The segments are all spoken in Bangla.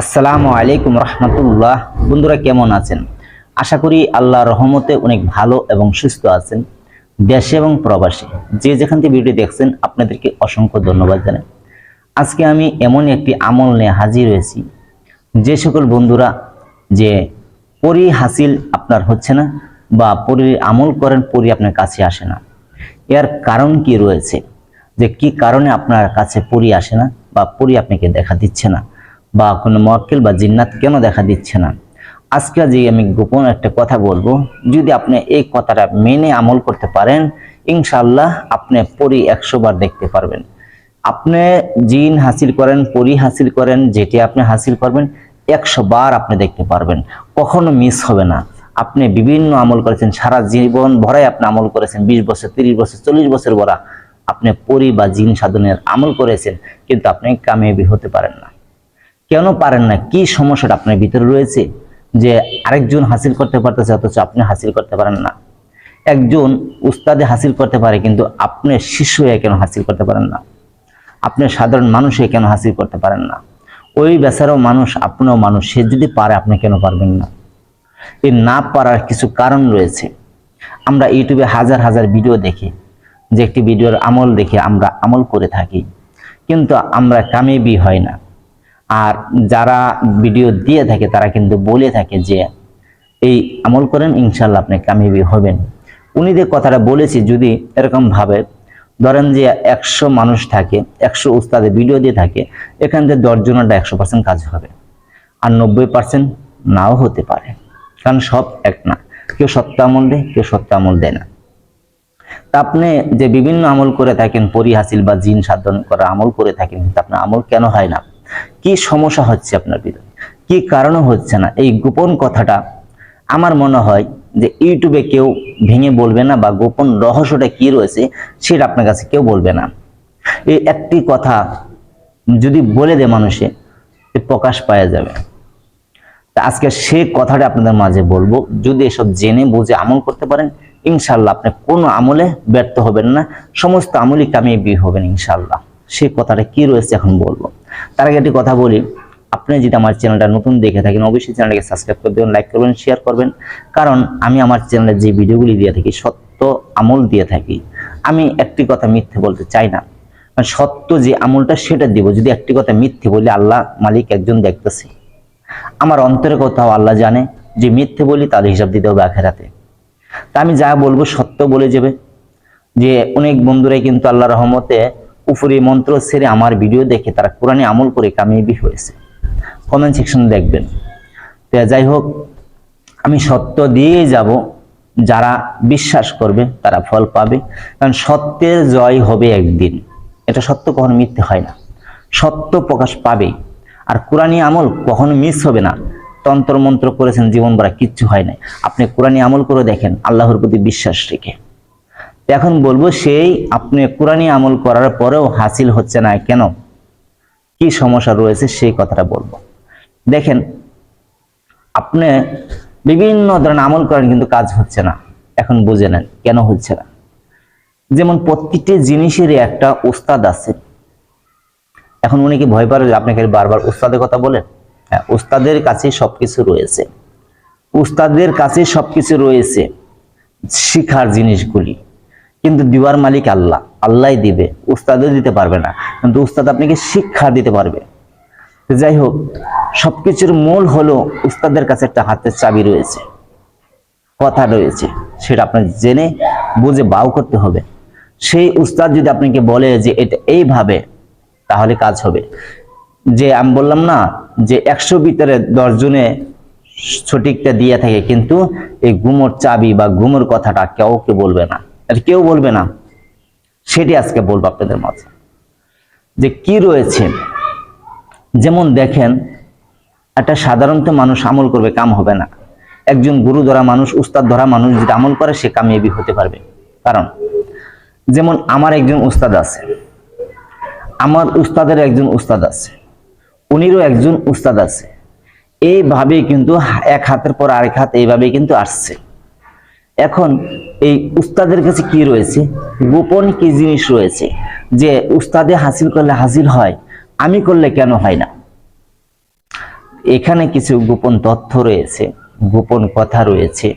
আসসালামু আলাইকুম রহমতুল্লাহ। বন্ধুরা কেমন আছেন? আশা করি আল্লাহ রহমতে অনেক ভালো এবং সুস্থ আছেন, দেশে এবং প্রবাসে। যে যেখান থেকে ভিডিও দেখছেন, আপনাদেরকে অসংখ্য ধন্যবাদ জানাই। আজকে আমি এমন একটি আমল নিয়ে হাজির হয়েছি। যে সকল বন্ধুরা যে পরি হাসিল আপনার হচ্ছে না বা পরি আমল করেন, পরি আপনার কাছে আসে না। এর কারণ কি রয়েছে? যে কি কারণে আপনার কাছে পরি আসে না বা পরি আপনাকে দেখা দিচ্ছে না? বা কোনো মক্কেল বা জিন্নাত কেন দেখা দিচ্ছে না? আজকে যে আমি গোপন একটা কথা বলব, যদি আপনি এই কথাটা মেনে আমল করতে পারেন ইনশাল্লাহ আপনি পরি একশো বার দেখতে পারবেন। আপনি জিন হাসিল করেন, পরি হাসিল করেন, যেটি আপনি হাসিল করবেন, একশো বার আপনি দেখতে পারবেন। কখনো মিস হবে না। আপনি বিভিন্ন আমল করেছেন, সারা জীবন ভরাই আপনি আমল করেছেন, বিশ বছর, তিরিশ বছর, চল্লিশ বছর ভরা। আপনি পরি বা জিন সাধনের আমল করেছেন, কিন্তু আপনি কামিয়াবি হতে পারেন না। কেন পারেন না? কি সমস্যাটা আপনার ভিতরে রয়েছে যে আরেকজন হাসিল করতে পারতেছে, অথচ আপনি হাসিল করতে পারেন না? একজন উস্তাদে হাসিল করতে পারে, কিন্তু আপনি শিশু হয়ে কেন হাসিল করতে পারেন না? আপনি সাধারণ মানুষ হয়ে কেন হাসিল করতে পারেন না? ওই বেচারাও মানুষ, আপনিও মানুষ, সে যদি পারে, আপনি কেন পারবেন না? এই না পারার কিছু কারণ রয়েছে। আমরা ইউটিউবে হাজার হাজার ভিডিও দেখি, যে একটি ভিডিওর আমল দেখে আমরা আমল করে থাকি, কিন্তু আমরা কামেবি হয় না। আর যারা ভিডিও দিয়ে থাকে, তারা কিন্তু বলে থাকে যে, এই আমল করেন ইনশাল্লাহ আপনি কামিয়াবি হবেন। উনি যে কথাটা বলেছি, যদি এরকম ভাবে, ধরেন যে একশো মানুষ থাকে, একশো উস্তাদে ভিডিও দিয়ে থাকে, এখান থেকে দশজনেরটা একশো পার্সেন্ট কাজ হবে। আর নব্বই পার্সেন্ট নাও হতে পারে। কারণ সব এক না। কেউ সত্য আমল দেয়, কেউ সত্য আমল দেয় না। তা আপনি যে বিভিন্ন আমল করে থাকেন পরি হাসিল বা জিন সাধন করা আমল করে থাকেন আপনার আমল কেন হয় না? কি সমস্যা হচ্ছে আপনার ভিতরে? কি কারণে হচ্ছে না? এই গোপন কথাটা আমার মনে হয় যে ইউটিউবে কেউ ভেঙে বলবে না বা গোপন রহস্যটা কি রয়েছে সেটা আপনার কাছে কেউ বলবে না। এই একটি কথা যদি বলে দেয় মানুষে প্রকাশ পাওয়া যাবে। তা আজকে সে কথাটা আপনাদের মাঝে বলব, যদি এসব জেনে বুঝে আমল করতে পারেন ইনশাল্লাহ আপনি কোনো আমলে ব্যর্থ হবেন না। সমস্ত আমলই কামিয়াবি হবেন ইনশাল্লাহ সেই কথাটা কি রয়েছে এখন বলব? তার আগে একটি কথা বলি, আপনি যদি আমার চ্যানেলটা নতুন দেখে থাকেন, অবশ্যই চ্যানেলটাকে সাবস্ক্রাইব করে দেবেন লাইক করবেন শেয়ার করবেন। কারণ আমি আমার চ্যানেলে যে ভিডিওগুলি দিয়ে থাকি, সত্য আমল দিয়ে থাকি, আমি একটি কথা মিথ্যে বলতে চাই না। সত্য যে আমলটা, সেটা দিব। যদি একটি কথা মিথ্যে বলি, আল্লাহ মালিক একজন দেখতেছে। আমার অন্তরে কোথাও আল্লাহ জানে, যে মিথ্যে বলি তাহলে হিসাব দিতে হবে আখেরাতে। তা আমি যা বলব, সত্য বলে যাবে। যে অনেক বন্ধুরাই কিন্তু আল্লাহ রহমতে উপরে মন্ত্র ছেড়ে আমার ভিডিও দেখে তারা কোরআনে আমল করে কামিয়াবি হয়েছে। কমেন্ট সেকশনে দেখবেন। তো যাই হোক, আমি সত্য দিয়ে যাব, যারা বিশ্বাস করবে তারা ফল পাবে। কারণ সত্যের জয় হবে একদিন। এটা সত্য কখনো মিথ্যে হয় না। সত্য প্রকাশ পাবে আর কোরআনী আমল কখনো মিস হবে না। তন্ত্র মন্ত্র করেছেন, জীবন ভরা কিচ্ছু হয় নাই। আপনি কোরআনী আমল করে দেখেন, আল্লাহর প্রতি বিশ্বাস রেখে। এখন বলব সেই আপনি কোরআনী আমল করার পরেও হাসিল হচ্ছে না, কেন? কি সমস্যা রয়েছে সেই কথাটা বলব। দেখেন, আপনি বিভিন্ন ধরনের আমল করেন কিন্তু কাজ হচ্ছে না। এখন বুঝে নেন, কেন হচ্ছে না? যেমন প্রত্যেকটি জিনিসেরই একটা উস্তাদ আছে। এখন উনি কি ভয় পারে আপনাকে বারবার উস্তাদের কথা বলেন? হ্যাঁ উস্তাদের কাছে সবকিছু রয়েছে। উস্তাদের কাছে সবকিছু রয়েছে শিখার জিনিসগুলি। কিন্তু দিওয়ার মালিক আল্লাহ। আল্লাহই দিবে, উস্তাদও দিতে পারবে না। কিন্তু উস্তাদ আপনাকে শিক্ষা দিতে পারবে। যাই হোক, সবকিছুর মূল হলো উস্তাদের কাছে একটা হাতের চাবি রয়েছে, কথা রয়েছে। সেটা আপনার জেনে, বুঝে বাউ করতে হবে। সেই উস্তাদ যদি আপনাকে বলে যে এটা এইভাবে, তাহলে কাজ হবে। যে আমি বললাম না, যে একশো ভিতরে দশ জনে সঠিকটা দিয়ে থাকে, কিন্তু এই গুমোর চাবি বা গুমোর কথাটা কেউ কেউ বলবে না। আর কেউ বলবে না। সেটি আজকে বলব আপনাদের মাঝে। যে কি রয়েছে? যেমন দেখেন, একটা সাধারণত মানুষ আমল করবে, কাম হবে না। একজন গুরু ধরা মানুষ, উস্তাদ ধরা মানুষ যদি আমল করে, সে কামিয়াবি হতে পারবে। কারণ, যেমন আমার একজন উস্তাদ আছে, আমার উস্তাদের একজন উস্তাদ আছে, উনিরও একজন উস্তাদ আছে। এইভাবেই কিন্তু এক হাতের পর আরেক হাত এইভাবেই কিন্তু আসছে। এখন এই উস্তাদের কাছে কি রয়েছে? গোপন কি জিনিস রয়েছে? যে উস্তাদে হাসিল করলে হাসিল হয়, আমি করলে কেন হয় না? এখানে কিছু গোপন তথ্য রয়েছে, গোপন কথা রয়েছে।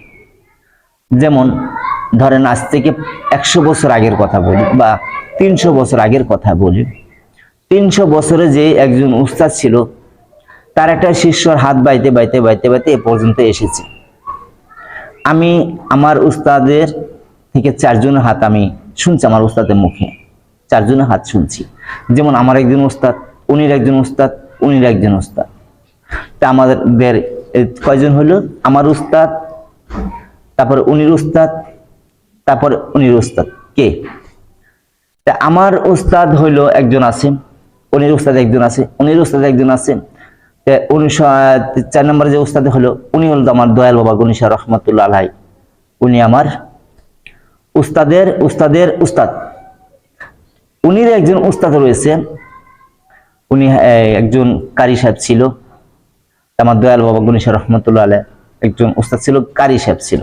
যেমন, ধরেন আজ থেকে একশো বছর আগের কথা বলি, বা তিনশো বছর আগের কথা বলি। তিনশো বছরে যে একজন উস্তাদ ছিল, তার একটা শিষ্যর হাত বাইতে বাইতে বাইতে বাইতে এ পর্যন্ত এসেছে। আমি আমার উস্তাদের থেকে চারজনের হাত আমি শুনছি আমার উস্তাদের মুখে। চারজনের হাত শুনছি। যেমন আমার একজন উস্তাদ, উনির একজন উস্তাদ, উনির একজন উস্তাদ। তা আমাদের কয়জন হলো আমার উস্তাদ, তারপর উনির উস্তাদ, তারপর উনির উস্তাদ। কে? তা আমার উস্তাদ হইল একজন আছে, উনির উস্তাদ একজন আছে, উনির উস্তাদ একজন আছে। তা উনিশশো চার নম্বরে যে উস্তাদ হলো, উনি হলো আমার দয়াল বাবা গণিশা রহমতুল্লাহ আলাই উনি আমার উস্তাদের উস্তাদের উস্তাদ। উনির একজন উস্তাদ রয়েছে, উনি একজন কারি সাহেব ছিল, আমার দয়াল বাবা গণিশা রহমতুল্লাহ আলাই একজন উস্তাদ ছিল, কারি সাহেব ছিল।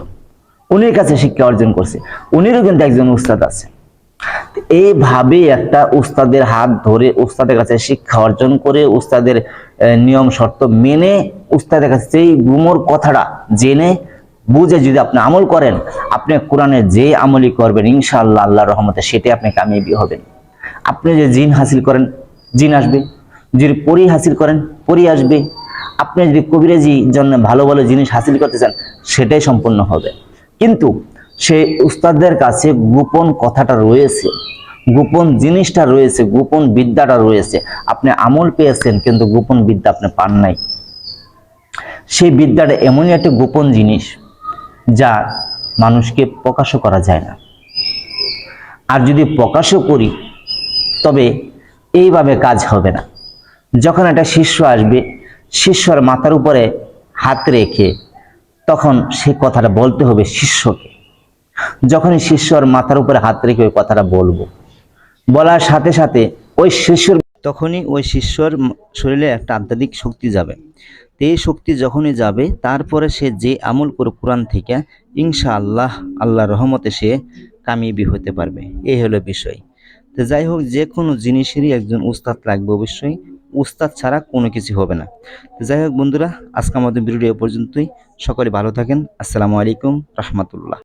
উনির কাছে শিক্ষা অর্জন করছে। উনিরও কিন্তু একজন উস্তাদ আছে। এইভাবে একটা উস্তাদের হাত ধরে উস্তাদের কাছে শিক্ষা অর্জন করে উস্তাদের নিয়ম শর্ত মেনে উস্তাদের কাছে সেই গুমর কথাটা জেনে বুঝে যদি আপনি আমল করেন, আপনি কোরআনের যে আমলই করবেন, ইনশাআল্লাহ আল্লাহ রহমতে সেটাই আপনি কামিয়াবি হবেন। আপনি যে জিন হাসিল করেন, জিন আসবে। যদি পরি হাসিল করেন, পরি আসবে। আপনি যদি কবিরাজি জন্য ভালো ভালো জিনিস হাসিল করতে চান, সেটাই সম্পূর্ণ হবে। কিন্তু সেই উস্তাদদের কাছে গোপন কথাটা রয়েছে, গোপন জিনিসটা রয়েছে, গোপন বিদ্যাটা রয়েছে। আপনি আমল পেয়েছেন, কিন্তু গোপন বিদ্যা আপনি পান নাই। সেই বিদ্যাটা এমনই একটা গোপন জিনিস যা মানুষকে প্রকাশও করা যায় না। আর যদি প্রকাশও করি, তবে এইভাবে কাজ হবে না। যখন একটা শিষ্য আসবে, শিষ্যর মাথার উপরে হাত রেখে, তখন সে কথাটা বলতে হবে শিষ্যকে। যখনই শিষ্যর মাথার উপরে হাত রেখে ওই কথাটা বলব। বলার সাথে সাথে ওই শিষ্যর তখনই ওই শিষ্যর শরীরে একটা আধ্যাত্মিক শক্তি যাবে। এই শক্তি যখনই যাবে, তারপরে সে যে আমল করে কোরআন থেকে ইনশা আল্লাহ আল্লাহ রহমতে সে কামিয়াবি হতে পারবে। এই হলো বিষয়। তো যাই হোক, যে কোনো জিনিসেরই একজন উস্তাদ লাগবে অবশ্যই। উস্তাদ ছাড়া কোনো কিছু হবে না। তো যাই হোক বন্ধুরা আজকে আমাদের ভিডিও পর্যন্তই। সকলে ভালো থাকেন। আসসালামু আলাইকুম রহমতুল্লাহ।